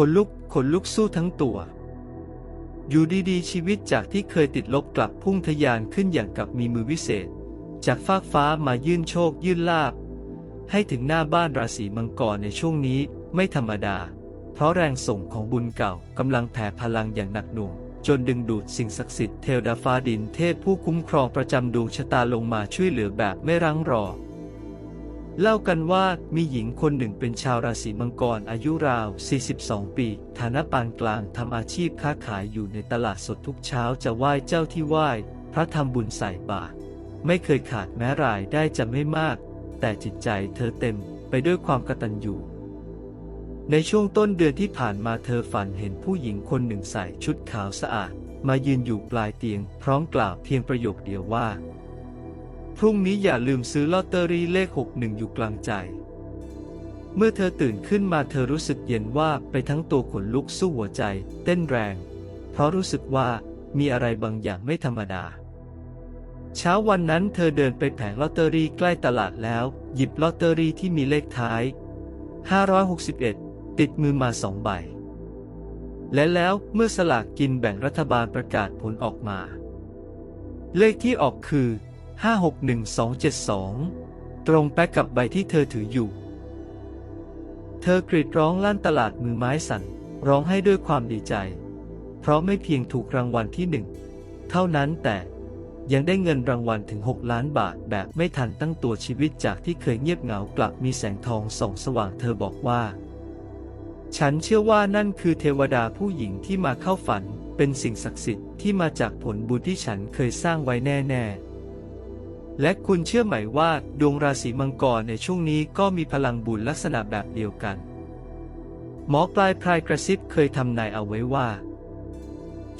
ขนลุกขนลุกสู้ทั้งตัว อยู่ดีๆ ชีวิตจากที่เคยติดลบกลับพุ่งทะยานขึ้นอย่างกับมีมือวิเศษ จากฟากฟ้ามายื่นโชคยื่นลาบ ให้ถึงหน้าบ้านราศีมังกรในช่วงนี้ไม่ธรรมดา เพราะแรงส่งของบุญเก่ากำลังแผ่พลังอย่างหนักหน่วงจนดึงดูดสิ่งศักดิ์สิทธิ์เทวดาฟ้าดินเทพผู้คุ้มครองประจำดวงชะตาลงมาช่วยเหลือแบบไม่รั้งรอ เล่ากันว่ามีหญิงคนหนึ่งเป็นชาวราศีมังกรอายุราว 42 ปี ฐานะปานกลางทำอาชีพค้าขายอยู่ในตลาดสดทุกเช้าจะไหว้เจ้าที่ไหว้พระทำบุญใส่บาตรไม่เคยขาดแม้รายได้จะไม่มาก แต่จิตใจเธอเต็มไปด้วยความกตัญญูในช่วงต้นเดือนที่ผ่านมาเธอฝันเห็นผู้หญิงคนหนึ่งใส่ชุดขาวสะอาด มายืนอยู่ปลายเตียง พร้อมกล่าวเพียงประโยคเดียวว่า พรุ่งนี้อย่าลืมซื้อลอตเตอรี่เลข 61 อยู่กลางใจ เมื่อเธอตื่นขึ้นมาเธอรู้สึกเย็นว่าไปทั้งตัวขนลุกสู้หัวใจ เต้นแรง เพราะรู้สึกว่ามีอะไรบางอย่างไม่ธรรมดา เช้าวันนั้นเธอเดินไปแผงลอตเตอรี่ใกล้ตลาดแล้ว หยิบลอตเตอรี่ที่มีเลขท้าย 561 ติดมือมาสองใบ และแล้วเมื่อสลากกินแบ่งรัฐบาลประกาศผลออกมา เลขที่ออกคือ 561272 ตรงแป๊กกับใบที่เธอถืออยู่ เธอกรีดร้องลั่นตลาดมือไม้สั่น ร้องให้ด้วยความดีใจ เพราะไม่เพียงถูกรางวัลที่หนึ่ง เท่านั้นแต่ยังได้เงินรางวัลถึง 6 ล้านบาทแบบไม่ทันตั้งตัวชีวิตจากที่เคยเงียบเหงากลับมีแสงทองส่องสว่างเธอบอกว่า ฉันเชื่อว่านั่นคือเทวดาผู้หญิงที่มาเข้าฝันเป็นสิ่งศักดิ์สิทธิ์ที่มาจากผลบุญที่ฉันเคยสร้างไว้แน่ ๆ และคุณเชื่อไหมว่าดวงราศีมังกรในช่วงนี้ก็มีพลังบุญลักษณะแบบเดียวกัน หมอปลายพรายกระซิบเคยทำนายเอาไว้ว่า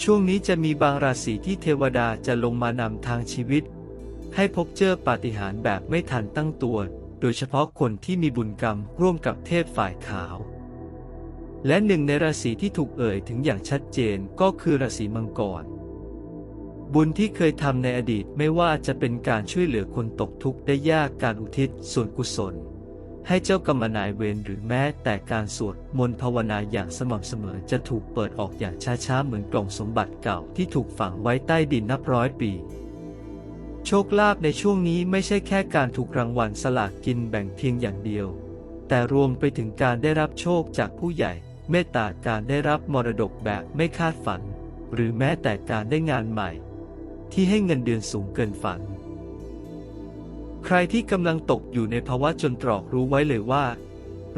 ช่วงนี้จะมีบางราศีที่เทวดาจะลงมานำทางชีวิต ให้พบเจอปาฏิหาริย์แบบไม่ทันตั้งตัว โดยเฉพาะคนที่มีบุญกรรมร่วมกับเทพฝ่ายขาว และหนึ่งในราศีที่ถูกเอ่ยถึงอย่างชัดเจนก็คือราศีมังกร บุญที่เคยทำในอดีตไม่ว่าจะเป็นการช่วยเหลือคนตกทุกข์ได้ยากการอุทิศส่วนกุศล ให้เจ้ากรรมนายเวรหรือแม้แต่การสวดมนต์ภาวนาอย่างสม่ำเสมอจะถูกเปิดออกอย่างช้าๆเหมือนกล่องสมบัติเก่าที่ถูกฝังไว้ใต้ดินนับร้อยปี โชคลาภในช่วงนี้ไม่ใช่แค่การถูกรางวัลสลากกินแบ่งเพียงอย่างเดียว แต่รวมไปถึงการได้รับโชคจากผู้ใหญ่ เมตตาการได้รับมรดกแบบไม่คาดฝัน หรือแม้แต่การได้งานใหม่ ที่ให้เงินเดือนสูงเกินฝัน ใครที่กำลังตกอยู่ในภาวะจนตรอกรู้ไว้เลยว่า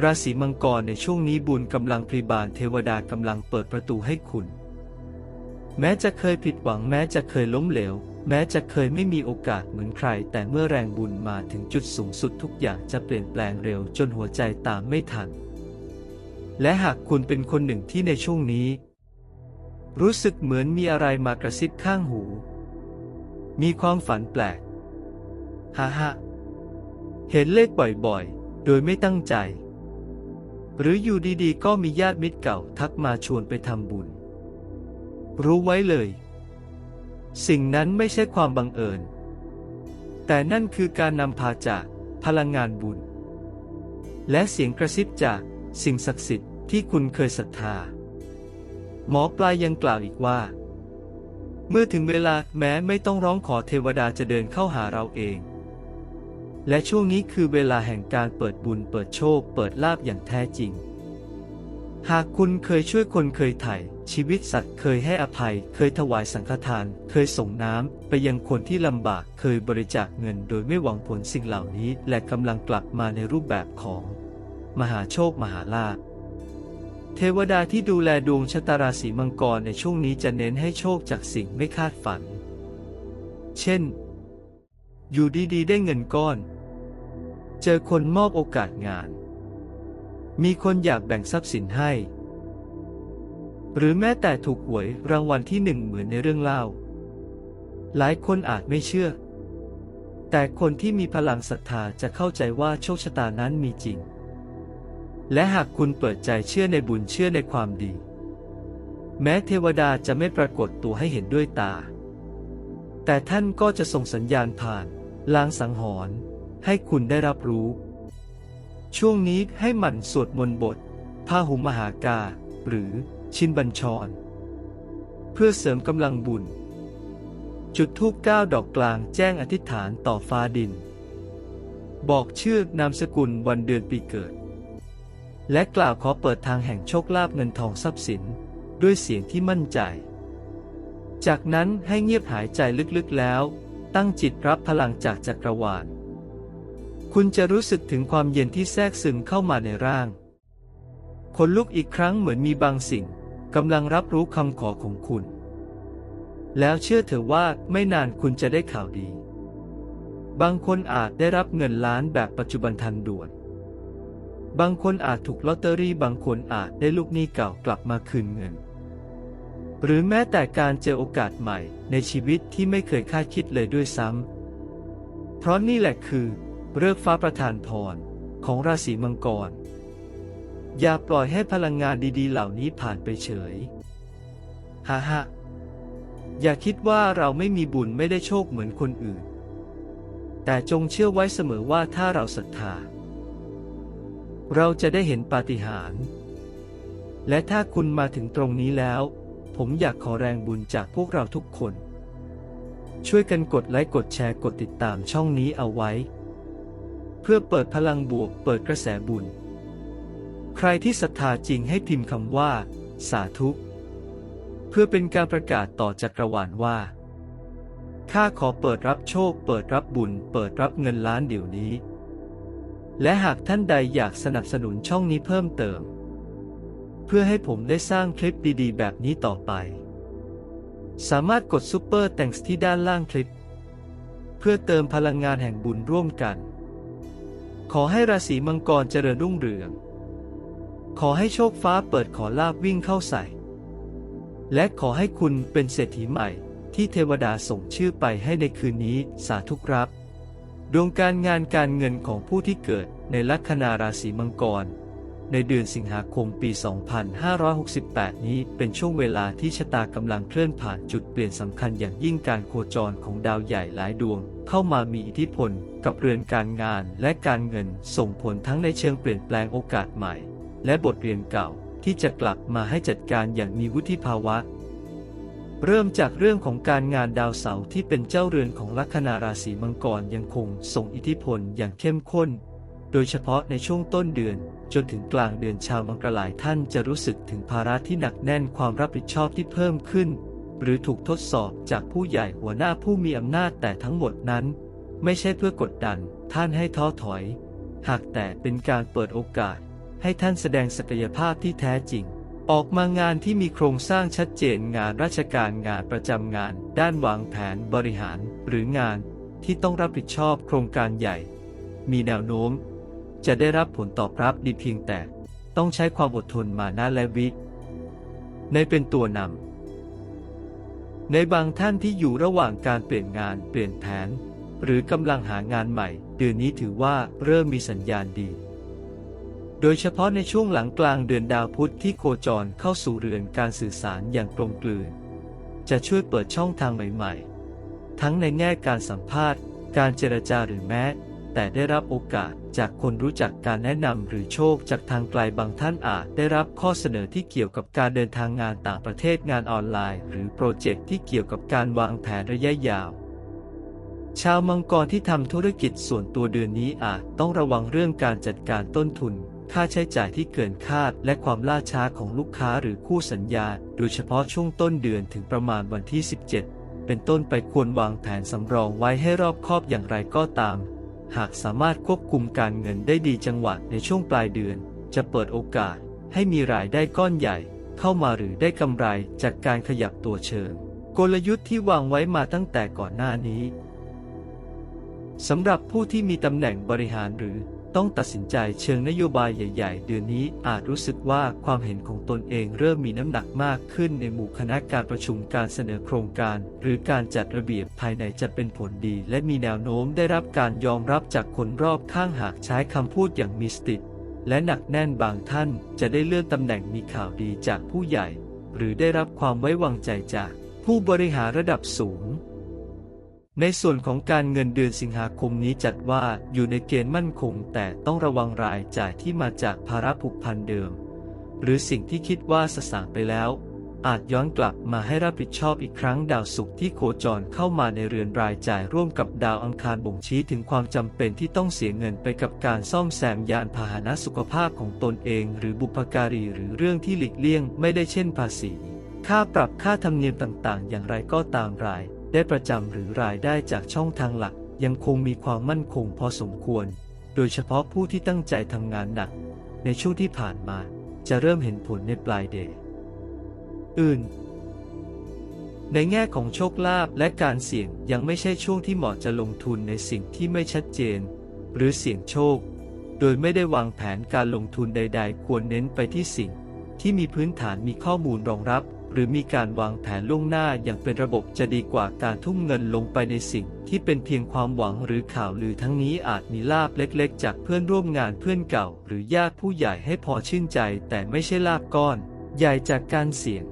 ราศีมังกรในช่วงนี้บุญกำลังพรีบานเทวดากำลังเปิดประตูให้คุณ แม้จะเคยผิดหวังแม้จะเคยล้มเหลว แม้จะเคยไม่มีโอกาสเหมือนใคร แต่เมื่อแรงบุญมาถึงจุดสูงสุดทุกอย่างจะเปลี่ยนแปลงเร็วจนหัวใจตามไม่ทัน และหากคุณเป็นคนหนึ่งที่ในช่วงนี้ รู้สึกเหมือนมีอะไรมากระซิบข้างหู มีความฝันแปลก ฮ่าฮ่าเห็นเลขบ่อยๆ โดยไม่ตั้งใจ หรืออยู่ดีๆ ก็มีญาติมิตรเก่าทักมาชวนไปทำบุญ รู้ไว้เลย สิ่งนั้นไม่ใช่ความบังเอิญ แต่นั่นคือการนำพาจากพลังงานบุญ และเสียงกระซิบจากสิ่งศักดิ์สิทธิ์ที่คุณเคยศรัทธา หมอปลายยังกล่าวอีกว่า เมื่อถึงเวลาแม้ไม่ต้องร้องขอเทวดาจะเดินเข้าหาเราเอง และช่วงนี้คือเวลาแห่งการเปิดบุญเปิดโชค เปิดลาบอย่างแท้จริง หากคุณเคยช่วยคนเคยไถ่ชีวิตสัตว์เคยให้อภัย เคยถวายสังฆทาน เคยส่งน้ำไปยังคนที่ลำบาก เคยบริจาคเงินโดยไม่หวังผลสิ่งเหล่านี้ และกำลังกลับมาในรูปแบบของ มหาโชคมหาลาภ เทวดาที่ดูแลดวงชะตาราศีมังกรในช่วงนี้จะเน้นให้โชคจากสิ่งไม่คาดฝัน เช่น อยู่ดีๆ ได้เงินก้อน เจอคนมอบโอกาสงาน มีคนอยากแบ่งทรัพย์สินให้ หรือแม้แต่ถูกหวยรางวัลที่หนึ่งเหมือนในเรื่องเล่า หลายคนอาจไม่เชื่อ แต่คนที่มีพลังศรัทธาจะเข้าใจว่าโชคชะตานั้นมีจริง และหากคุณเปิดใจเชื่อในบุญเชื่อในความดี แม้เทวดาจะไม่ปรากฏตัวให้เห็นด้วยตา แต่ท่านก็จะส่งสัญญาณผ่านลางสังหรณ์ให้คุณได้รับรู้ ช่วงนี้ให้หมั่นสวดมนต์บทพาหุมมหากา หรือชินบัญชร เพื่อเสริมกำลังบุญ จุดทูปเก้าดอกกลางแจ้งอธิษฐานต่อฟ้าดิน บอกชื่อนามสกุลวันเดือนปีเกิด และกล่าวขอเปิดทางแห่งโชคลาภเงินทองทรัพย์สิน ด้วยเสียงที่มั่นใจ จากนั้นให้เงียบหายใจลึกๆแล้ว ตั้งจิตรับพลังจากจักรวาล คุณจะรู้สึกถึงความเย็นที่แทรกซึมเข้ามาในร่าง คนลุกอีกครั้งเหมือนมีบางสิ่งกำลังรับรู้คำขอของคุณ แล้วเชื่อเถอะว่าไม่นานคุณจะได้ข่าวดี บางคนอาจได้รับเงินล้านแบบปัจจุบันทันด่วน บางคนอาจถูกลอตเตอรี่บางคนอาจได้ลูกหนี้เก่ากลับมาคืนเงิน หรือแม้แต่การเจอโอกาสใหม่ในชีวิตที่ไม่เคยคาดคิดเลยด้วยซ้ำเพราะนี่แหละคือเลิกฟ้าประทานพรของราศีมังกร อย่าปล่อยให้พลังงานดีๆ เหล่านี้ผ่านไปเฉยฮ่าฮ่าอย่าคิดว่าเราไม่มีบุญไม่ได้โชคเหมือนคนอื่น แต่จงเชื่อไว้เสมอว่าถ้าเราศรัทธา เราจะได้เห็นปาฏิหาริย์ และถ้าคุณมาถึงตรงนี้แล้ว ผมอยากขอแรงบุญจากพวกเราทุกคน ช่วยกันกดไลค์ กดแชร์ กดติดตามช่องนี้เอาไว้ เพื่อเปิดพลังบวก เปิดกระแสบุญ ใครที่ศรัทธาจริงให้พิมพ์คำว่า สาธุ เพื่อเป็นการประกาศต่อจักรวาลว่า ข้าขอเปิดรับโชค เปิดรับบุญ เปิดรับเงินล้านเดี๋ยวนี้ และหากท่านใดอยากสนับสนุนช่องนี้เพิ่มเติม เพื่อให้ผมได้สร้างคลิปดีๆ แบบนี้ต่อไป สามารถกดซุปเปอร์ t ต a n k s ที่ด้านล่างคลิป เพื่อเติมพลังงานแห่งบุญร่วมกัน ขอให้ราศีมังกรเจริญรุ่งเรือง ขอให้โชคฟ้าเปิดขอลาบวิ่งเข้าใส่ และขอให้คุณเป็นเศรษฐีใหม่ที่เทวดาส่งชื่อไปให้ในคืนนี้สาธุครับ ดวงการงานการเงินของผู้ที่เกิดในลัคนาราศีมังกร ในเดือนสิงหาคมปี 2568 นี้เป็นช่วงเวลาที่ชะตากำลังเคลื่อนผ่านจุดเปลี่ยนสำคัญอย่างยิ่งการโคจรของดาวใหญ่หลายดวง เข้ามามีอิทธิพลกับเรือนการงานและการเงินส่งผลทั้งในเชิงเปลี่ยนแปลงโอกาสใหม่ และบทเรียนเก่าที่จะกลับมาให้จัดการอย่างมีวุฒิภาวะ เริ่มจากเรื่องของการงานดาวเสาร์ที่เป็นเจ้าเรือนของลัคนาราศีมังกรยังคงส่งอิทธิพลอย่างเข้มข้น โดยเฉพาะในช่วงต้นเดือน จนถึงกลางเดือนชาวมังกรหลายท่านจะรู้สึกถึงภาระที่หนักแน่นความรับผิดชอบที่เพิ่มขึ้น หรือถูกทดสอบจากผู้ใหญ่หัวหน้าผู้มีอำนาจแต่ทั้งหมดนั้น ไม่ใช่เพื่อกดดัน ท่านให้ท้อถอย หากแต่เป็นการเปิดโอกาส ให้ท่านแสดงศักยภาพที่แท้จริง ออกมางานที่มีโครงสร้างชัดเจนงานราชการงานประจำงาน ด้านวางแผนบริหาร หรืองานที่ต้องรับผิดชอบโครงการใหญ่ มีแนวโน้ม จะได้รับผลตอบรับดีเพียงแต่ต้องใช้ความอดทนมานะและวิในเป็นตัวนำในบางท่านที่อยู่ระหว่างการเปลี่ยนงานเปลี่ยนแผน หรือกำลังหางานใหม่ เดือนนี้ถือว่าเริ่มมีสัญญาณดี โดยเฉพาะในช่วงหลังกลางเดือนดาวพุธที่โคจรเข้าสู่เรือนการสื่อสารอย่างกลมกลืน จะช่วยเปิดช่องทางใหม่ๆ ทั้งในแง่การสัมภาษณ์ การเจรจาหรือแม้ แต่ได้รับโอกาสจากคนรู้จักการแนะนำหรือโชคจากทางไกลบางท่านอาจได้รับข้อเสนอที่เกี่ยวกับการเดินทางงานต่างประเทศงานออนไลน์ หรือโปรเจกต์ที่เกี่ยวกับการวางแผนระยะยาวชาวมังกรที่ทำธุรกิจส่วนตัวเดือนนี้อาจต้องระวังเรื่องการจัดการต้นทุน ค่าใช้จ่ายที่เกินคาด และความล่าช้าของลูกค้าหรือคู่สัญญา โดยเฉพาะช่วงต้นเดือนถึงประมาณวันที่ 17 เป็นต้นไปควรวางแผนสำรองไว้ให้รอบคอบอย่างไรก็ตาม หากสามารถควบคุมการเงินได้ดีจังหวะในช่วงปลายเดือน จะเปิดโอกาส ให้มีรายได้ก้อนใหญ่ เข้ามาหรือได้กำไรจากการขยับตัวเชิง กลยุทธ์ที่วางไว้มาตั้งแต่ก่อนหน้านี้สำหรับผู้ที่มีตำแหน่งบริหารหรือ ต้องตัดสินใจเชิงนโยบายใหญ่ ๆ เดือนนี้อาจรู้สึกว่าความเห็นของตนเองเริ่มมีน้ำหนักมากขึ้นในหมู่คณะการประชุมการเสนอโครงการ หรือการจัดระเบียบภายในจะเป็นผลดี และมีแนวโน้มได้รับการยอมรับจากคนรอบข้างหากใช้คำพูดอย่างมีสติและหนักแน่นบางท่านจะได้เลื่อนตำแหน่งมีข่าวดีจากผู้ใหญ่ หรือได้รับความไว้วางใจจากผู้บริหารระดับสูง ในส่วนของการเงินเดือนสิงหาคมนี้จัดว่าอยู่ในเกณฑ์มั่นคง แต่ต้องระวังรายจ่ายที่มาจากภาระผูกพันเดิม หรือสิ่งที่คิดว่าสสางไปแล้ว อาจย้อนกลับมาให้รับผิดชอบอีกครั้งดาวศุกร์ที่โคจรเข้ามาในเรือนรายจ่ายร่วมกับดาวอังคารบ่งชี้ถึงความจำเป็นที่ต้องเสียเงินไปกับการซ่อมแซมยานพาหนะสุขภาพของตนเอง หรือบุพการีหรือเรื่องที่หลีกเลี่ยงไม่ได้เช่นภาษี ค่าปรับค่าธรรมเนียมต่างๆ อย่างไรก็ตามราย ได้ประจำหรือรายได้จากช่องทางหลัก ยังคงมีความมั่นคงพอสมควร โดยเฉพาะผู้ที่ตั้งใจทำงานหนัก ในช่วงที่ผ่านมา จะเริ่มเห็นผลในปลายเดย์อื่น ในแง่ของโชคลาภและการเสี่ยงยังไม่ใช่ช่วงที่เหมาะจะลงทุนในสิ่งที่ไม่ชัดเจน หรือเสี่ยงโชค โดยไม่ได้วางแผนการลงทุนใด ๆ ควรเน้นไปที่สิ่ง ที่มีพื้นฐานมีข้อมูลรองรับ หรือมีการวางแผนล่วงหน้าอย่างเป็นระบบจะดีกว่าการทุ่มเงินลงไปในสิ่งที่เป็นเพียงความหวังหรือข่าวลือทั้งนี้อาจมีลาบเล็กๆ จากเพื่อนร่วมงานเพื่อนเก่า หรือญาติผู้ใหญ่ให้พอชื่นใจ แต่ไม่ใช่ลาบก้อน ใหญ่จากการเสี่ยง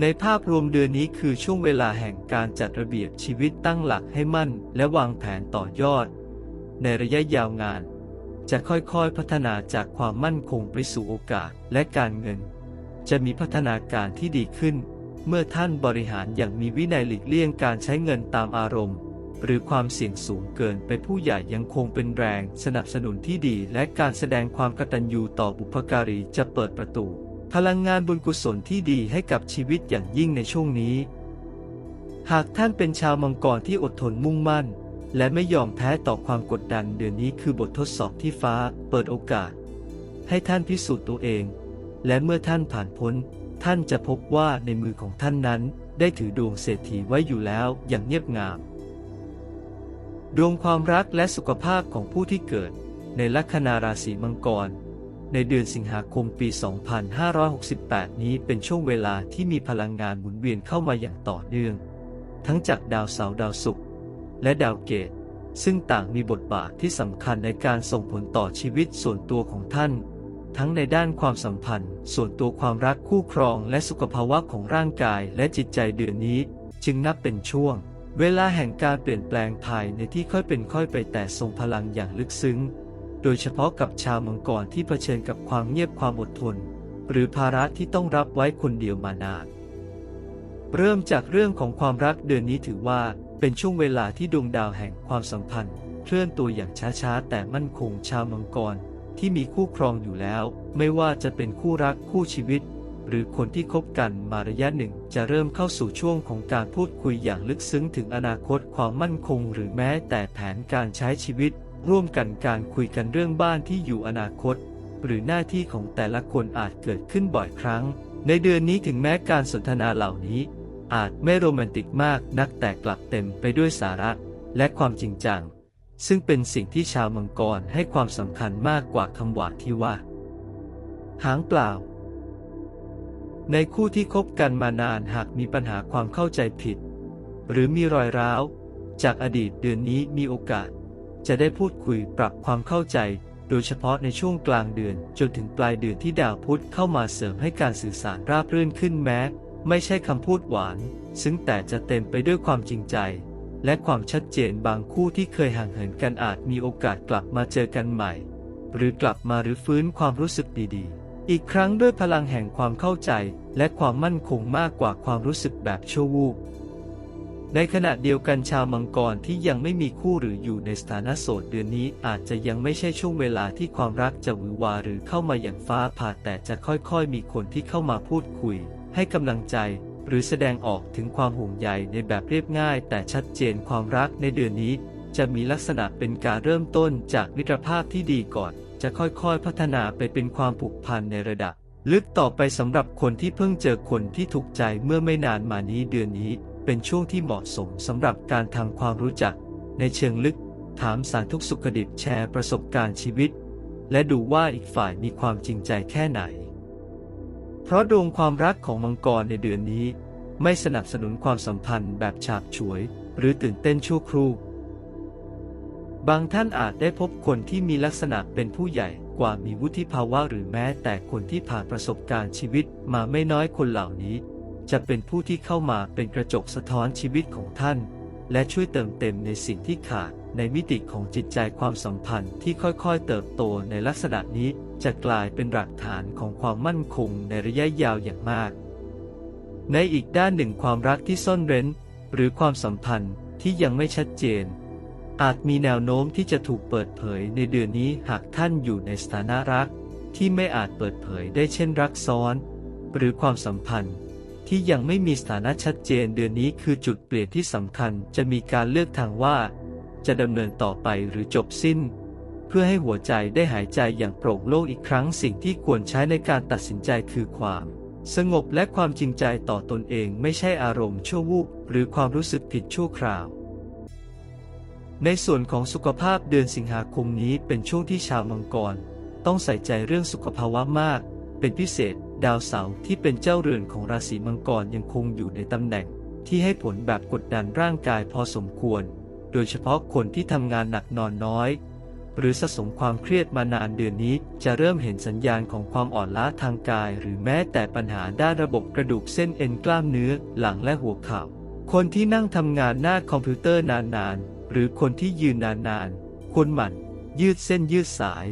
ในภาพรวมเดือนนี้คือช่วงเวลาแห่งการจัดระเบียบชีวิตตั้งหลักให้มั่น และวางแผนต่อยอด ในระยะยาวงาน จะค่อยๆพัฒนาจากความมั่นคงไปสู่โอกาสและการเงิน จะมีพัฒนาการที่ดีขึ้น เมื่อท่านบริหารอย่างมีวินัยหลีกเลี่ยงการใช้เงินตามอารมณ์ หรือความเสี่ยงสูงเกินไปผู้ใหญ่ยังคงเป็นแรงสนับสนุนที่ดี และการแสดงความกตัญญูต่อบุพการีจะเปิดประตู พลังงานบุญกุศลที่ดีให้กับชีวิตอย่างยิ่งในช่วงนี้ หากท่านเป็นชาวมังกรที่อดทนมุ่งมั่น และไม่ยอมแพ้ต่อความกดดันเดือนนี้คือบททดสอบที่ฟ้า เปิดโอกาส ให้ท่านพิสูจน์ตัวเอง และเมื่อท่านผ่านพ้น ท่านจะพบว่าในมือของท่านนั้น ได้ถือดวงเศรษฐีไว้อยู่แล้วอย่างเงียบงาม ดวงความรักและสุขภาพของผู้ที่เกิด ในลัคนาราศีมังกร ในเดือนสิงหาคมปี 2568 นี้เป็นช่วงเวลาที่มีพลังงานหมุนเวียนเข้ามาอย่างต่อเนื่อง ทั้งจากดาวเสาร์ดาวศุกร์และดาวเกตซึ่งต่างมีบทบาทที่สำคัญในการส่งผลต่อชีวิตส่วนตัวของท่าน ทั้งในด้านความสัมพันธ์ ส่วนตัวความรักคู่ครองและสุขภาวะของร่างกายและจิตใจเดือนนี้ จึงนับเป็นช่วง เวลาแห่งการเปลี่ยนแปลงภายในที่ค่อยเป็นค่อยไปแต่ทรงพลังอย่างลึกซึ้ง โดยเฉพาะกับชาวมังกรที่เผชิญกับความเงียบความอดทน หรือภาระที่ต้องรับไว้คนเดียวมานาน เริ่มจากเรื่องของความรักเดือนนี้ถือว่าเป็นช่วงเวลาที่ดวงดาวแห่งความสัมพันธ์ เคลื่อนตัวอย่างช้าๆ แต่มั่นคงชาวมังกร ที่มีคู่ครองอยู่แล้ว ไม่ว่าจะเป็นคู่รักคู่ชีวิต หรือคนที่คบกันมาระยะหนึ่งจะเริ่มเข้าสู่ช่วงของการพูดคุยอย่างลึกซึ้งถึงอนาคตความมั่นคง หรือแม้แต่แผนการใช้ชีวิต ร่วมกันการคุยกันเรื่องบ้านที่อยู่อนาคต หรือหน้าที่ของแต่ละคนอาจเกิดขึ้นบ่อยครั้ง ในเดือนนี้ถึงแม้การสนทนาเหล่านี้ อาจไม่โรแมนติกมากนักแต่กลับเต็มไปด้วยสาระ และความจริงจัง ซึ่งเป็นสิ่งที่ชาวมังกรให้ความสำคัญมากกว่าคำหวานที่ว่า หางเปล่า ในคู่ที่คบกันมานานหากมีปัญหาความเข้าใจผิด หรือมีรอยร้าว จากอดีตเดือนนี้มีโอกาส จะได้พูดคุยปรับความเข้าใจ โดยเฉพาะในช่วงกลางเดือนจนถึงปลายเดือนที่ดาวพุธเข้ามาเสริมให้การสื่อสารราบรื่นขึ้นแม้ ไม่ใช่คำพูดหวาน ซึ่งแต่จะเต็มไปด้วยความจริงใจ และความชัดเจนบางคู่ที่เคยห่างเหินกันอาจมีโอกาสกลับมาเจอกันใหม่ หรือกลับมาหรือฟื้นความรู้สึกดีๆ อีกครั้งด้วยพลังแห่งความเข้าใจและความมั่นคงมากกว่าความรู้สึกแบบชั่ววูบในขณะเดียวกันชาวมังกรที่ยังไม่มีคู่หรืออยู่ในสถานะโสดเดือนนี้อาจจะยังไม่ใช่ช่วงเวลาที่ความรักจะหวือหวาหรือเข้ามาอย่างฟ้าผ่าแต่จะค่อยๆ มีคนที่เข้ามาพูดคุย ให้กำลังใจ หรือแสดงออกถึงความห่วงใยในแบบเรียบง่าย แต่ชัดเจนความรักในเดือนนี้ จะมีลักษณะเป็นการเริ่มต้นจากมิตรภาพที่ดีก่อน จะค่อยๆพัฒนาไปเป็นความผูกพันในระดับ ลึกต่อไปสำหรับคนที่เพิ่งเจอคนที่ถูกใจเมื่อไม่นานมานี้เดือนนี้ เป็นช่วงที่เหมาะสมสำหรับการทำความรู้จัก ในเชิงลึก ถามสารทุกสุขดิบแชร์ประสบการณ์ชีวิต และดูว่าอีกฝ่ายมีความจริงใจแค่ไหน เพราะดวงความรักของมังกรในเดือนนี้ ไม่สนับสนุนความสัมพันธ์แบบฉาบฉวย หรือตื่นเต้นชั่วครู่ บางท่านอาจได้พบคนที่มีลักษณะเป็นผู้ใหญ่กว่ามีวุฒิภาวะหรือแม้แต่คนที่ผ่านประสบการณ์ชีวิตมาไม่น้อยคนเหล่านี้ จะเป็นผู้ที่เข้ามาเป็นกระจกสะท้อนชีวิตของท่าน และช่วยเติมเต็มในสิ่งที่ขาด ในมิติของจิตใจความสัมพันธ์ที่ค่อยๆ เติบโตในลักษณะนี้จะกลายเป็นหลักฐานของความมั่นคงในระยะยาวอย่างมาก ในอีกด้านหนึ่งความรักที่ซ่อนเร้น หรือความสัมพันธ์ที่ยังไม่ชัดเจน อาจมีแนวโน้มที่จะถูกเปิดเผยในเดือนนี้หากท่านอยู่ในสถานะรัก ที่ไม่อาจเปิดเผยได้เช่นรักซ้อน หรือความสัมพันธ์ที่ยังไม่มีสถานะชัดเจนเดือนนี้คือจุดเปลี่ยนที่สำคัญจะมีการเลือกทางว่า จะดำเนินต่อไปหรือจบสิ้น เพื่อให้หัวใจได้หายใจอย่างโปร่งโล่งอีกครั้งสิ่งที่ควรใช้ในการตัดสินใจคือความ สงบและความจริงใจต่อตนเองไม่ใช่อารมณ์ชั่ววูบหรือความรู้สึกผิดชั่วคราวในส่วนของสุขภาพเดือนสิงหาคมนี้เป็นช่วงที่ชาวมังกร ต้องใส่ใจเรื่องสุขภาวะมาก เป็นพิเศษ ดาวเสาร์ที่เป็นเจ้าเรือนของราศีมังกรยังคงอยู่ในตำแหน่ง ที่ให้ผลแบบกดดันร่างกายพอสมควร โดยเฉพาะคนที่ทำงานหนักนอนน้อย หรือสะสมความเครียดมานานเดือนนี้จะเริ่มเห็นสัญญาณของความอ่อนล้าทางกาย หรือแม้แต่ปัญหาด้านระบบกระดูกเส้นเอ็นกล้ามเนื้อหลังและหัวเข่าคนที่นั่งทำงานหน้าคอมพิวเตอร์นานๆ หรือคนที่ยืนนานๆควรหมั่น ยืดเส้นยืดสาย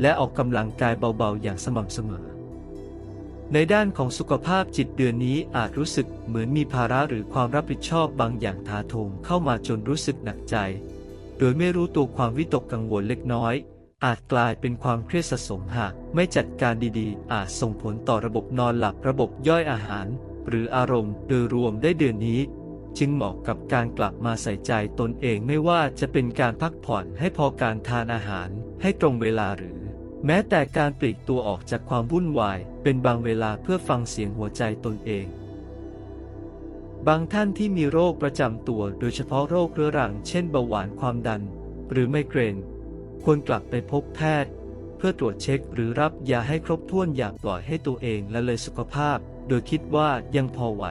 และออกกำลังกายเบาๆอย่างสม่ำเสมอ ในด้านของสุขภาพจิตเดือนนี้อาจรู้สึกเหมือนมีภาระหรือความรับผิดชอบบางอย่างทาโถมเข้ามาจนรู้สึกหนักใจ โดยไม่รู้ตัวความวิตกกังวลเล็กน้อย อาจกลายเป็นความเครียดสะสมหากไม่จัดการดีๆ อาจส่งผลต่อระบบนอนหลับระบบย่อยอาหาร หรืออารมณ์โดยรวมได้เดือนนี้ จึงเหมาะกับการกลับมาใส่ใจตนเองไม่ว่าจะเป็นการพักผ่อนให้พอการทานอาหารให้ตรงเวลาหรือ แม้แต่การปลีกตัวออกจากความวุ่นวาย เป็นบางเวลาเพื่อฟังเสียงหัวใจตนเอง บางท่านที่มีโรคประจำตัวโดยเฉพาะโรคเรื้อรัง เช่นเบาหวานความดัน หรือไมเกรน ควรกลับไปพบแพทย์ เพื่อตรวจเช็คหรือรับยาให้ครบถ้วนอย่าปล่อยให้ตัวเองละเลยสุขภาพ โดยคิดว่ายังพอไหว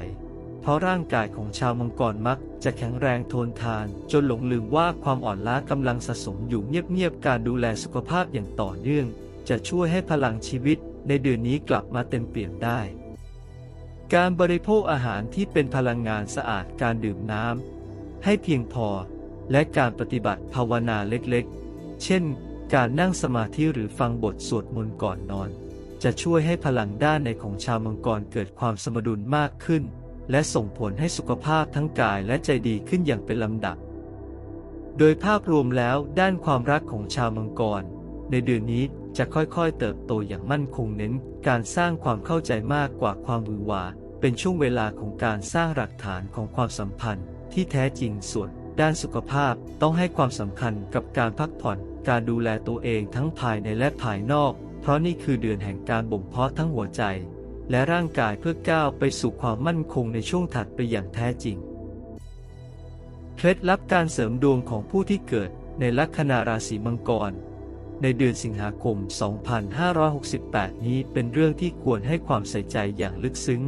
เพราะร่างกายของชาวมังกรมัก จะแข็งแรงทนทาน จนหลงลืมว่าความอ่อนล้ากำลังสะสมอยู่เงียบๆการดูแลสุขภาพอย่างต่อเนื่อง จะช่วยให้พลังชีวิตในเดือนนี้กลับมาเต็มเปี่ยมได้ การบริโภคอาหารที่เป็นพลังงานสะอาดการดื่มน้ำให้เพียงพอ และการปฏิบัติภาวนาเล็กๆ เช่น การนั่งสมาธิหรือฟังบทสวดมนต์ก่อนนอน จะช่วยให้พลังด้านในของชาวมังกรเกิดความสมดุลมากขึ้น และส่งผลให้สุขภาพทั้งกายและใจดีขึ้นอย่างเป็นลำดับ โดยภาพรวมแล้วด้านความรักของชาวมังกร ในเดือนนี้ จะค่อยๆ เติบโตอย่างมั่นคงเน้น การสร้างความเข้าใจมากกว่าความหวือวา เป็นช่วงเวลาของการสร้างหลักฐานของความสัมพันธ์ ที่แท้จริงส่วน ด้านสุขภาพต้องให้ความสำคัญกับการพักผ่อน การดูแลตัวเองทั้งภายในและภายนอก เพราะนี่คือเดือนแห่งการบ่มเพาะทั้งหัวใจ และร่างกายเพื่อก้าวไปสู่ความมั่นคงในช่วงถัดไปอย่างแท้จริง เคล็ดลับการเสริมดวงของผู้ที่เกิดในลัคนาราศีมังกร ในเดือนสิงหาคม 2568 นี้เป็นเรื่องที่ควรให้ความใส่ใจอย่างลึกซึ้ง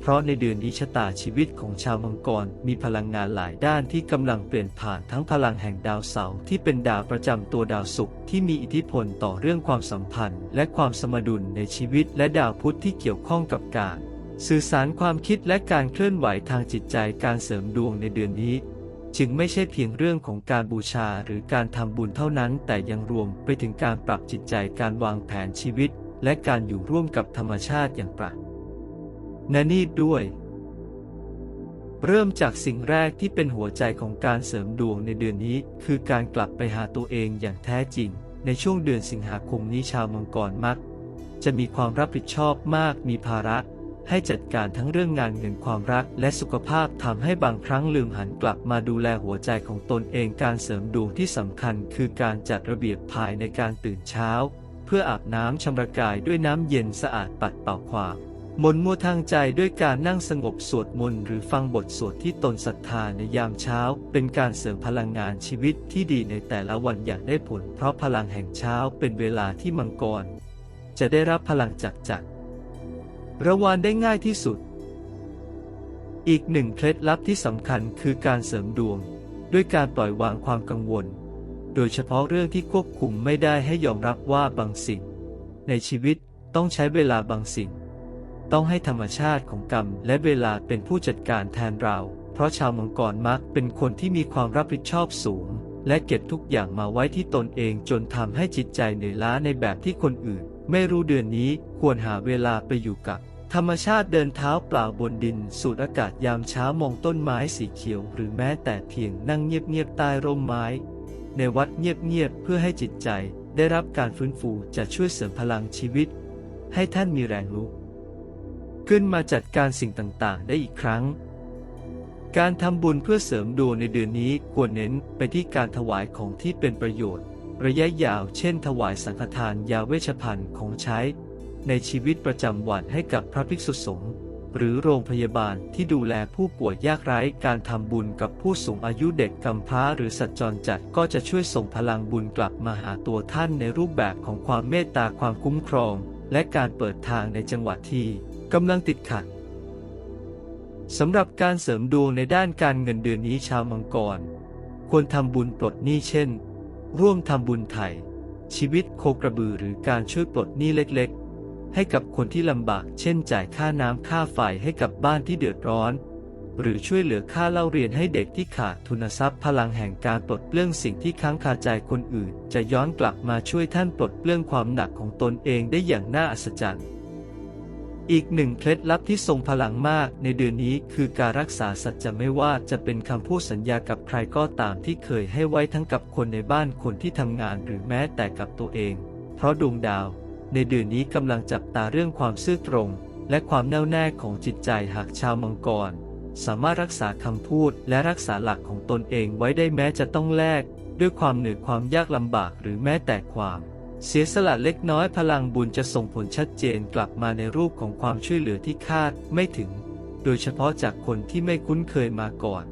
เพราะในเดือนนี้ชะตาชีวิตของชาวมังกรมีพลังงานหลายด้านที่กำลังเปลี่ยนผ่านทั้งพลังแห่งดาวเสาร์ที่เป็นดาวประจำตัวดาวศุกร์ที่มีอิทธิพลต่อเรื่องความสัมพันธ์ และความสมดุลในชีวิตและดาวพุธที่เกี่ยวข้องกับการ สื่อสารความคิดและการเคลื่อนไหวทางจิตใจการเสริมดวงในเดือนนี้ จึงไม่ใช่เพียงเรื่องของการบูชาหรือการทำบุญเท่านั้น แต่ยังรวมไปถึงการปรับจิตใจการวางแผนชีวิต และการอยู่ร่วมกับธรรมชาติอย่างประณีตด้วย เริ่มจากสิ่งแรกที่เป็นหัวใจของการเสริมดวงในเดือนนี้ คือการกลับไปหาตัวเองอย่างแท้จริง ในช่วงเดือนสิงหาคมนี้ชาวมังกรมัก จะมีความรับผิดชอบมากมีภาระ ให้จัดการทั้งเรื่องงานเงินความรักและสุขภาพทำให้บางครั้งลืมหันกลับมาดูแลหัวใจของตนเองการเสริมดวงที่สำคัญคือการจัดระเบียบภายในการตื่นเช้า เพื่ออาบน้ำชำระกายด้วยน้ำเย็นสะอาดปัดเป่าความมนมัวทางใจด้วยการนั่งสงบสวดมนต์หรือฟังบทสวดที่ตนศรัทธาในยามเช้า เป็นการเสริมพลังงานชีวิตที่ดีในแต่ละวันอย่างได้ผล เพราะพลังแห่งเช้าเป็นเวลาที่มังกร จะได้รับพลังจากจักร ระวานได้ง่ายที่สุด อีกหนึ่งเคล็ดลับที่สำคัญคือการเสริมดวง ด้วยการปล่อยวางความกังวล โดยเฉพาะเรื่องที่ควบคุมไม่ได้ให้ยอมรับว่าบางสิ่ง ในชีวิตต้องใช้เวลาบางสิ่ง ต้องให้ธรรมชาติของกรรมและเวลาเป็นผู้จัดการแทนเรา เพราะชาวมังกรมักเป็นคนที่มีความรับผิดชอบสูง และเก็บทุกอย่างมาไว้ที่ตนเองจนทำให้จิตใจเหนื่อยล้าในแบบที่คนอื่น ไม่รู้เดือนนี้ควรหาเวลาไปอยู่กับ ธรรมชาติเดินเท้าเปล่าบนดิน สูดอากาศยามเช้ามองต้นไม้สีเขียว หรือแม้แต่เพียงนั่งเงียบๆใต้ร่มไม้ ในวัดเงียบๆเพื่อให้จิตใจได้รับการฟื้นฟูจะช่วยเสริมพลังชีวิต ให้ท่านมีแรงลุกขึ้นมาจัดการสิ่งต่างๆ ได้อีกครั้ง การทำบุญเพื่อเสริมดวงในเดือนนี้ควรเน้นไปที่การถวายของที่เป็นประโยชน์ ระยะยาวเช่น ถวายสังฆทานยาเวชภัณฑ์ของใช้ ในชีวิตประจำวันให้กับพระภิกษุสงฆ์หรือโรงพยาบาลที่ดูแลผู้ป่วยยากไร้การทำบุญกับผู้สูงอายุเด็กกำพร้าหรือสัตว์จรจัดก็จะช่วยส่งพลังบุญกลับมาหาตัวท่านในรูปแบบของความเมตตาความคุ้มครอง และการเปิดทางในจังหวัดที่กำลังติดขัดสำหรับการเสริมดวงในด้านการเงินเดือนนี้ชาวมังกร ควรทำบุญปลดหนี้เช่น ร่วมทำบุญไถ่ชีวิตโคกระบือหรือการช่วยปลดหนี้เล็ก ให้กับคนที่ลำบาก เช่นจ่ายค่าน้ำค่าไฟให้กับบ้านที่เดือดร้อน หรือช่วยเหลือค่าเล่าเรียนให้เด็กที่ขาดทุนทรัพย์พลังแห่งการปลดเปลื้องสิ่งที่ค้างคาใจคนอื่น จะย้อนกลับมาช่วยท่านปลดเปลื้องความหนักของตนเองได้อย่างน่าอัศจรรย์ อีกหนึ่งเคล็ดลับที่ทรงพลังมากในเดือนนี้คือการรักษาสัจจะไม่ว่าจะเป็นคำพูดสัญญากับใครก็ตามที่เคยให้ไว้ทั้งกับคนในบ้านคนที่ทำงานหรือแม้แต่กับตัวเอง เพราะดวงดาว ในเดือนนี้กำลังจับตาเรื่องความซื่อตรง และความแน่วแน่ของจิตใจหากชาวมังกร สามารถรักษาคำพูดและรักษาหลักของตนเองไว้ได้แม้จะต้องแลกด้วยความเหนื่อยความยากลำบากหรือแม้แต่ความ เสียสละเล็กน้อยพลังบุญจะส่งผลชัดเจนกลับมาในรูปของความช่วยเหลือที่คาดไม่ถึง โดยเฉพาะจากคนที่ไม่คุ้นเคยมาก่อน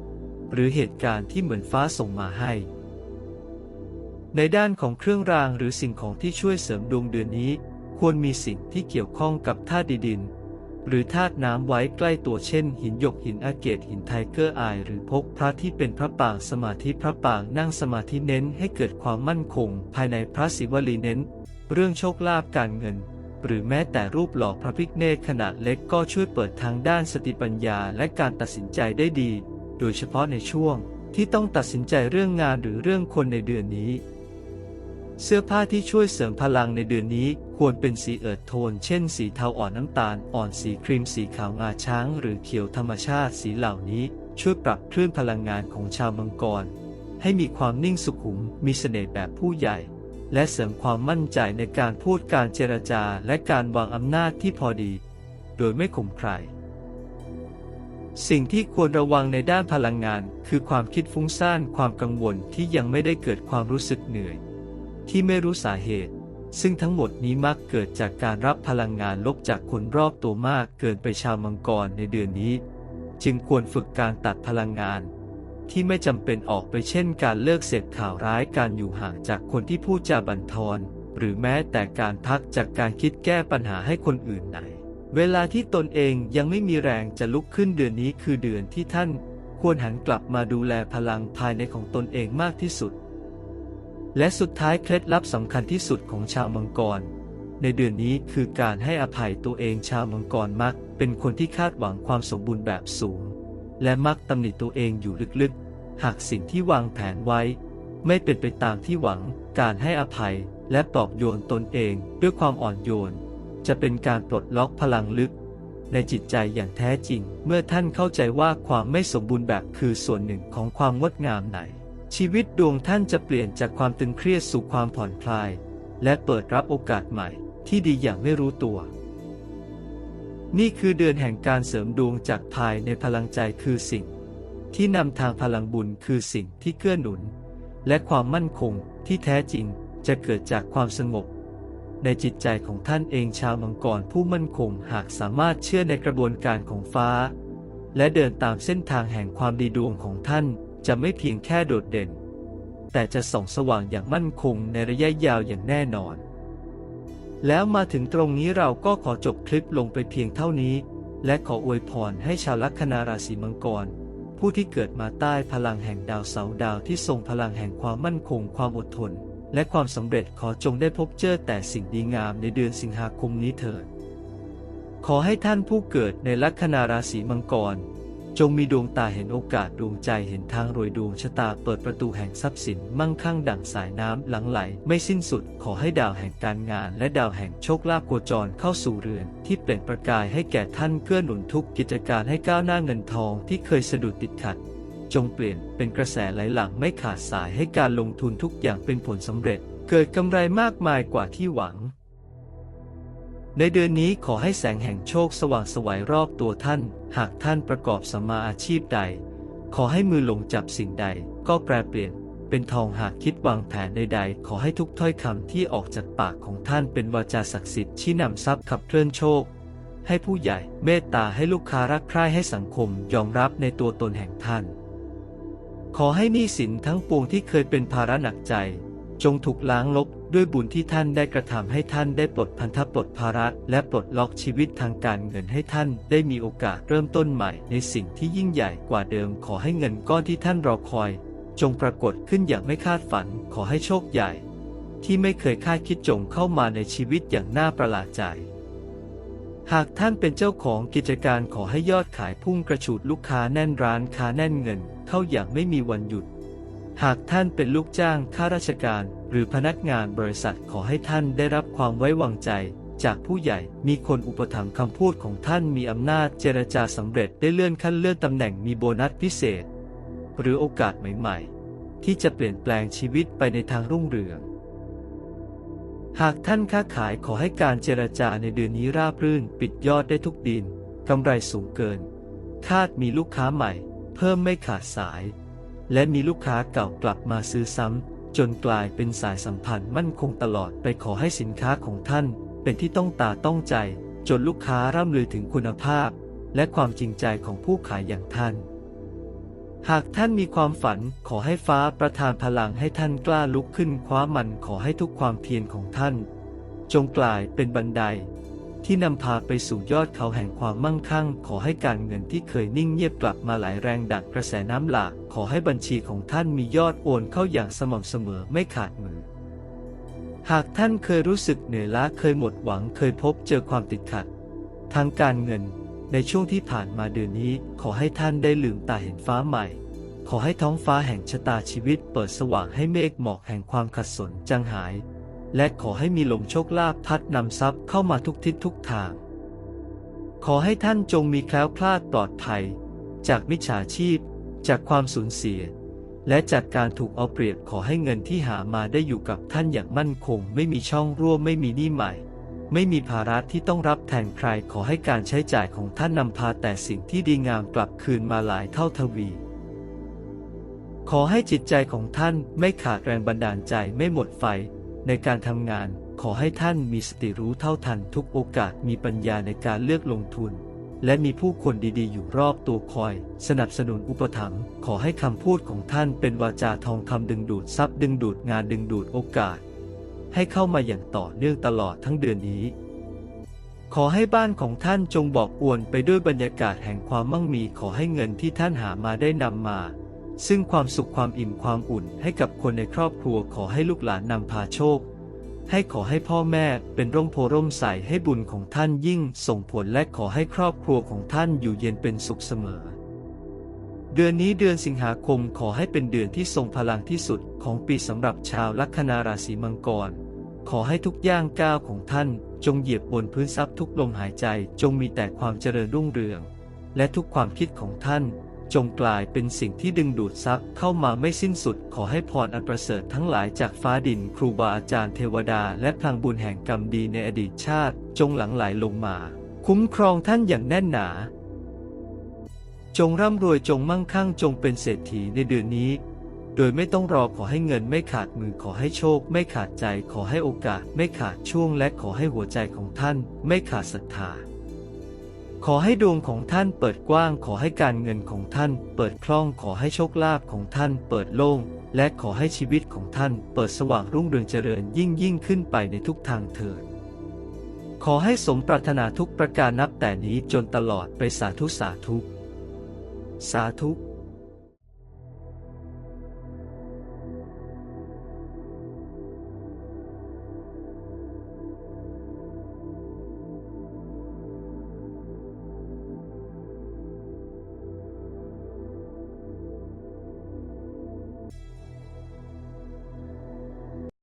หรือเหตุการณ์ที่เหมือนฟ้าส่งมาให้ในด้านของเครื่องรางหรือสิ่งของที่ช่วยเสริมดวงเดือนนี้ ควรมีสิ่งที่เกี่ยวข้องกับธาตุดิน หรือธาตุน้ำไว้ใกล้ตัวเช่น หินหยกหินอาเกตหินไทเกอร์อาย หรือพกพระที่เป็นพระปางสมาธิพระปางนั่งสมาธิเน้นให้เกิดความมั่นคง ภายในพระศิวลีเน้น เรื่องโชคลาภการเงิน หรือแม้แต่รูปหล่อพระพิฆเนศขนาดเล็กก็ช่วยเปิดทางด้านสติปัญญาและการตัดสินใจได้ดี โดยเฉพาะในช่วงที่ต้องตัดสินใจเรื่องงานหรือเรื่องคนในเดือนนี้ เสื้อผ้าที่ช่วยเสริมพลังในเดือนนี้ควรเป็นสีเอิร์ธโทน เช่น สีเทาอ่อนน้ำตาลอ่อนสีครีมสีขาวงาช้าง หรือเขียวธรรมชาติสีเหล่านี้ช่วยปรับคลื่นพลังงานของชาวมังกร ให้มีความนิ่งสุขุม มีเสน่ห์แบบผู้ใหญ่ และเสริมความมั่นใจในการพูดการเจรจาและการวางอำนาจที่พอดี โดยไม่ข่มใคร สิ่งที่ควรระวังในด้านพลังงาน คือความคิดฟุ้งซ่านความกังวลที่ยังไม่ได้เกิดความรู้สึกเหนื่อย ที่ไม่รู้สาเหตุ ซึ่งทั้งหมดนี้มักเกิดจากการรับพลังงานลบจากคนรอบตัวมากเกินไปชาวมังกรในเดือนนี้ จึงควรฝึกการตัดพลังงาน ที่ไม่จำเป็นออกไปเช่น การเลิกเสพข่าวร้ายการอยู่ห่างจากคนที่พูดจาบั่นทอนหรือแม้แต่การพักจากการคิดแก้ปัญหาให้คนอื่นไหน เวลาที่ตนเองยังไม่มีแรงจะลุกขึ้นเดือนนี้คือเดือนที่ท่าน ควรหันกลับมาดูแลพลังภายในของตนเองมากที่สุด และสุดท้ายเคล็ดลับสำคัญที่สุดของชาวมังกร ในเดือนนี้คือการให้อภัยตัวเองชาวมังกรมัก เป็นคนที่คาดหวังความสมบูรณ์แบบสูง และมักตำหนิตัวเองอยู่ลึกๆ หากสิ่งที่วางแผนไว้ ไม่เป็นไปตามที่หวัง การให้อภัยและปลอบโยนตนเองด้วยความอ่อนโยน จะเป็นการปลดล็อกพลังลึก ในจิตใจอย่างแท้จริง เมื่อท่านเข้าใจว่าความไม่สมบูรณ์แบบคือส่วนหนึ่งของความงดงามไหน ชีวิตดวงท่านจะเปลี่ยนจากความตึงเครียดสู่ความผ่อนคลาย และเปิดรับโอกาสใหม่ที่ดีอย่างไม่รู้ตัว นี่คือเดือนแห่งการเสริมดวงจากภายในพลังใจคือสิ่ง ที่นำทางพลังบุญคือสิ่งที่เกื้อหนุน และความมั่นคงที่แท้จริงจะเกิดจากความสงบ ในจิตใจของท่านเองชาวมังกรผู้มั่นคงหากสามารถเชื่อในกระบวนการของฟ้า และเดินตามเส้นทางแห่งความดีดวงของท่าน จะไม่เพียงแค่โดดเด่น แต่จะส่องสว่างอย่างมั่นคงในระยะยาวอย่างแน่นอน แล้วมาถึงตรงนี้เราก็ขอจบคลิปลงไปเพียงเท่านี้ และขออวยพรให้ชาวลัคนาราศีมังกร ผู้ที่เกิดมาใต้พลังแห่งดาวเสาร์ดาวที่ทรงพลังแห่งความมั่นคงความอดทน และความสำเร็จขอจงได้พบเจอแต่สิ่งดีงามในเดือนสิงหาคมนี้เถิดขอให้ท่านผู้เกิดในลัคนาราศีมังกร จงมีดวงตาเห็นโอกาสดวงใจเห็นทางรวยดวงชะตาเปิดประตูแห่งทรัพย์สินมั่งคั่งดั่งสายน้ำหลังไหล ไม่สิ้นสุด ขอให้ดาวแห่งการงาน และดาวแห่งโชคลาภโคจรเข้าสู่เรือน ที่เปล่งประกายให้แก่ท่านเกื้อหนุนทุกกิจการให้ก้าวหน้าเงินทองที่เคยสะดุดติดขัด จงเปลี่ยนเป็นกระแสไหลหลังไม่ขาดสายให้การลงทุนทุกอย่างเป็นผลสำเร็จ เกิดกำไรมากมายกว่าที่หวัง ในเดือนนี้ขอให้แสงแห่งโชคสว่างสวัยรอบตัวท่าน หากท่านประกอบสมาอาชีพใด ขอให้มือลงจับสิ่งใด ก็แปรเปลี่ยน เป็นทองหากคิดวางแผนใดๆ ขอให้ทุกถ้อยคำที่ออกจากปากของท่านเป็นวาจาศักดิ์สิทธิ์ชี้นำทรัพย์ขับเคลื่อนโชค ให้ผู้ใหญ่เมตตาให้ลูกค้ารักใคร่ให้สังคมยอมรับในตัวตนแห่งท่าน ขอให้หนี้สินทั้งปวงที่เคยเป็นภาระหนักใจ จงถูกล้างลบด้วยบุญที่ท่านได้กระทำให้ท่านได้ปลดพันธะปลดภาระและปลดล็อกชีวิตทางการเงินให้ท่านได้มีโอกาสเริ่มต้นใหม่ในสิ่งที่ยิ่งใหญ่กว่าเดิมขอให้เงินก้อนที่ท่านรอคอย จงปรากฏขึ้นอย่างไม่คาดฝันขอให้โชคใหญ่ ที่ไม่เคยคาดคิดจงเข้ามาในชีวิตอย่างน่าประหลาดใจ หากท่านเป็นเจ้าของกิจการขอให้ยอดขายพุ่งกระฉูดลูกค้าแน่นร้านค้าแน่นเงิน เข้าอย่างไม่มีวันหยุด หากท่านเป็นลูกจ้างข้าราชการ หรือพนักงานบริษัทขอให้ท่านได้รับความไว้วางใจ จากผู้ใหญ่มีคนอุปถัมภ์คำพูดของท่านมีอำนาจเจรจาสำเร็จได้เลื่อนขั้นเลื่อนตำแหน่งมีโบนัสพิเศษ หรือโอกาสใหม่ๆ ที่จะเปลี่ยนแปลงชีวิตไปในทางรุ่งเรือง หากท่านค้าขายขอให้การเจรจาในเดือนนี้ราบรื่น ปิดยอดได้ทุกดินกำไรสูงเกิน คาดมีลูกค้าใหม่ เพิ่มไม่ขาดสาย และมีลูกค้าเก่ากลับมาซื้อซ้ำจนกลายเป็นสายสัมพันธ์มั่นคงตลอดไปขอให้สินค้าของท่าน เป็นที่ต้องตาต้องใจ จนลูกค้าร่ำลือถึงคุณภาพ และความจริงใจของผู้ขายอย่างท่าน หากท่านมีความฝันขอให้ฟ้าประทานพลังให้ท่านกล้าลุกขึ้นคว้ามันขอให้ทุกความเพียรของท่าน จงกลายเป็นบันได ที่นำพาไปสู่ยอดเขาแห่งความมั่งคั่ง ขอให้การเงินที่เคยนิ่งเงียบกลับมาไหลแรงดังกระแสน้ำหลากขอให้บัญชีของท่านมียอดโอนเข้าอย่างสม่ำเสมอไม่ขาดมือ หากท่านเคยรู้สึกเหนื่อยล้าเคยหมดหวังเคยพบเจอความติดขัด ทางการเงินในช่วงที่ผ่านมาเดือนนี้ ขอให้ท่านได้ลืมตาเห็นฟ้าใหม่ ขอให้ท้องฟ้าแห่งชะตาชีวิตเปิดสว่างให้เมฆหมอกแห่งความขัดสนจางหาย และขอให้มีลมโชคลาภพัดนำทรัพย์เข้ามาทุกทิศทุกทาง ขอให้ท่านจงมีแคล้วคลาดปลอดภัย จากมิจฉาชีพ จากความสูญเสีย และจากการถูกเอาเปรียบขอให้เงินที่หามาได้อยู่กับท่านอย่างมั่นคง ไม่มีช่องรั่วไม่มีหนี้ใหม่ ไม่มีภาระที่ต้องรับแทนใคร ขอให้การใช้จ่ายของท่านนำพาแต่สิ่งที่ดีงามกลับคืนมาหลายเท่าทวีขอให้จิตใจของท่านไม่ขาดแรงบันดาลใจไม่หมดไฟ ในการทำงาน ขอให้ท่านมีสติรู้เท่าทันทุกโอกาสมีปัญญาในการเลือกลงทุน และมีผู้คนดีๆ อยู่รอบตัวคอย สนับสนุนอุปถัมภ์ขอให้คำพูดของท่านเป็นวาจาทองคำดึงดูดทรัพย์ดึงดูดงานดึงดูดโอกาส ให้เข้ามาอย่างต่อเนื่องตลอดทั้งเดือนนี้ ขอให้บ้านของท่านจงบอกอวนไปด้วยบรรยากาศแห่งความมั่งมี ขอให้เงินที่ท่านหามาได้นำมา ซึ่งความสุขความอิ่มความอุ่นให้กับคนในครอบครัวขอให้ลูกหลานนำพาโชค ให้ขอให้พ่อแม่เป็นร่มโพร่มใสให้บุญของท่านยิ่งส่งผลและขอให้ครอบครัวของท่านอยู่เย็นเป็นสุขเสมอ เดือนนี้เดือนสิงหาคมขอให้เป็นเดือนที่ทรงพลังที่สุดของปีสำหรับชาวลัคนาราศีมังกร ขอให้ทุกย่างก้าวของท่าน จงเหยียบบนพื้นทรัพย์ทุกลมหายใจ จงมีแต่ความเจริญรุ่งเรือง และทุกความคิดของท่าน จงกลายเป็นสิ่งที่ดึงดูดทรัพย์เข้ามาไม่สิ้นสุด ขอให้พรอันประเสริฐทั้งหลายจากฟ้าดินครูบาอาจารย์เทวดา และพลังบุญแห่งกรรมดีในอดีตชาติ จงหลั่งไหลลงมา คุ้มครองท่านอย่างแน่นหนาจงร่ำรวยจงมั่งคั่งจงเป็นเศรษฐีในเดือนนี้ โดยไม่ต้องรอขอให้เงินไม่ขาดมือขอให้โชค ไม่ขาดใจขอให้โอกาส ไม่ขาดช่วงและขอให้หัวใจของท่าน ไม่ขาดศรัทธา ขอให้ดวงของท่านเปิดกว้าง ขอให้การเงินของท่าน เปิดคล่อง ขอให้โชคลาภของท่าน เปิดโล่ง และขอให้ชีวิตของท่าน เปิดสว่างรุ่งเรืองเจริญยิ่งยิ่งขึ้นไปในทุกทางเถิด ขอให้สมปรารถนาทุกประการนับแต่นี้จนตลอดไปสาธุสาธุ สาธุ